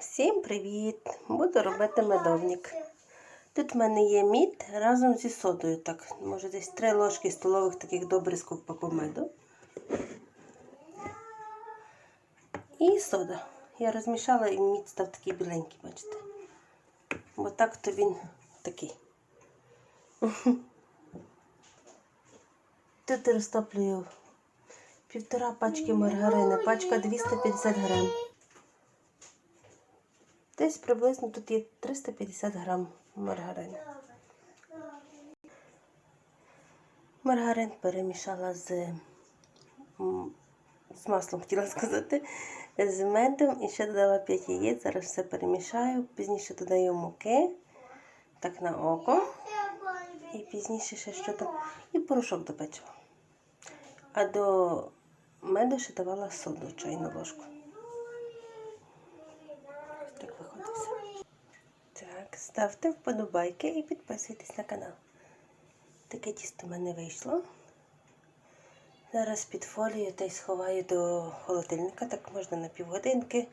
Всім привіт! Буду робити медовник. Тут в мене є мід разом зі содою. Так, може десь три ложки столових таких добрих по меду. І сода. Я розмішала і мід став такий біленький, бачите. Бо так то він такий. Тут розтоплюю півтора пачки маргарини, пачка 250 грам. Десь приблизно тут є 350 грам маргарину. Маргарин перемішала з, з маслом, хотіла сказати, з медом і ще додала 5 яєць. Зараз все перемішаю. Пізніше додаю муки, так на око. І пізніше ще що там. І порошок до печива. А до меду ще давала соду чайну ложку. Так виходить все. Так, ставте вподобайки і підписуйтесь на канал. Таке тісто в мене вийшло. Зараз під фолію та й сховаю до холодильника, так можна на півгодинки.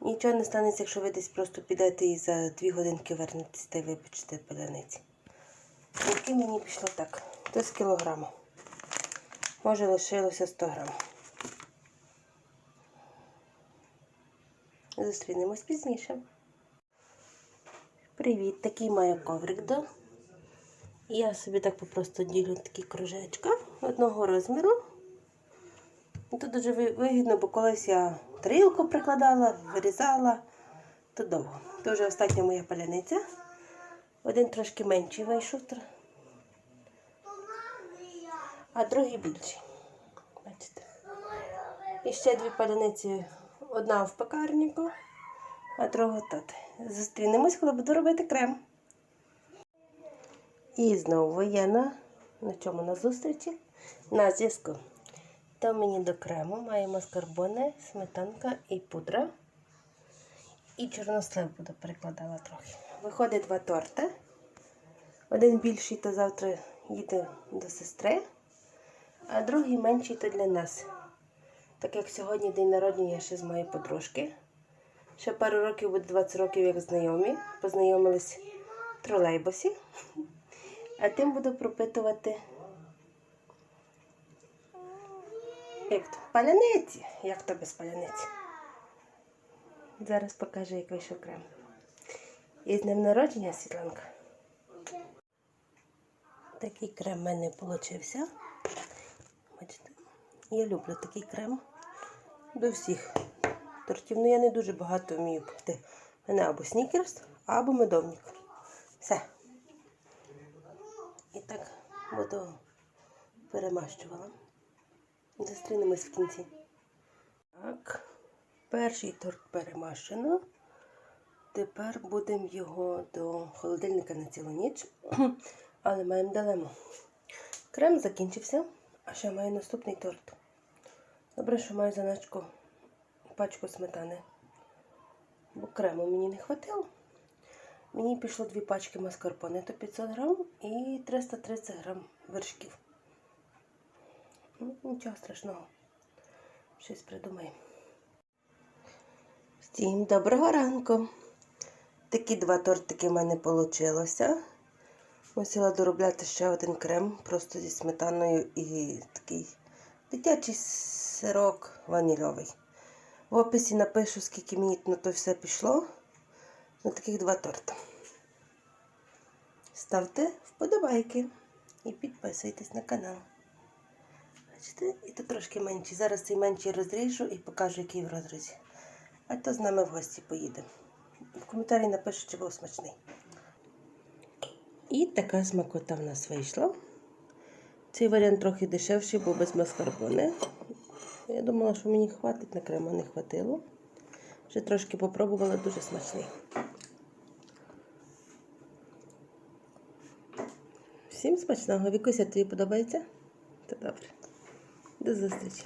Нічого не станеться, якщо ви десь просто підете і за дві годинки вернетесь та й випечете паляниці. Які мені пішло так, десь кілограма. Може лишилося 100 грам. Зустрінемось пізніше. Привіт, такий маю коврик до. Я собі так попросту ділю такі кружечка одного розміру. Тут дуже вигідно, бо колись я тарілку прикладала, вирізала, то довго. Це вже остання моя паляниця. Один трошки менший вийшов, а другий більший. Бачите. І ще дві паляниці. Одна в пекарнику, а друга тут. Зустрінемось, коли буду робити крем. І знову я на, на чому на зустрічі? На зв'язку. Там мені до крему має маскарбоне, сметанка і пудра. І чорнослив буду перекладала трохи. Виходить два торти. Один більший, то завтра їде до сестри, а другий менший то для нас. Так як сьогодні день народження ще з моєї подружки. Ще пару років буде 20 років, як знайомі. Познайомились в тролейбусі. А тим буду пропитувати як то, паляниці. Як то без паляниці. Зараз покажу, як вийшов крем. І з днем народження, Світланка. Такий крем в мене вийшов. Бачите? Я люблю такий крем до всіх тортів. Ну я не дуже багато вмію пекти. У мене або снікерс, або медовник. Все. І так буду перемащувала. Зустрінемось в кінці. Так, перший торт перемащено. Тепер будемо його до холодильника на цілу ніч. Але маємо дилему. Крем закінчився, а ще маю наступний торт. Добре, що маю заначку пачку сметани. Бо крему мені не хватило. Мені пішло дві пачки маскарпоне, то 500 грам і 330 грам вершків. Ну, нічого страшного. Щось придумаємо. Всім доброго ранку. Такі два тортики в мене вийшло. Мусила доробляти ще один крем, просто зі сметаною і такий дитячий сирок ванільовий. В описі напишу, скільки мені на то все пішло. На таких два торти. Ставте вподобайки і підписуйтесь на канал. Бачите, і тут трошки менший. Зараз цей менший розріжу і покажу, який в розрізі. А то з нами в гості поїде. В коментарі напишу, чи був смачний. І така смакота в нас вийшла. Цей варіант трохи дешевший, бо без маскарпоне. Я думала, що мені хватить на крему, не хватило. Вже трошки попробувала, дуже смачний. Всім смачного. Вікуся, тобі подобається? Та добре. До зустрічі.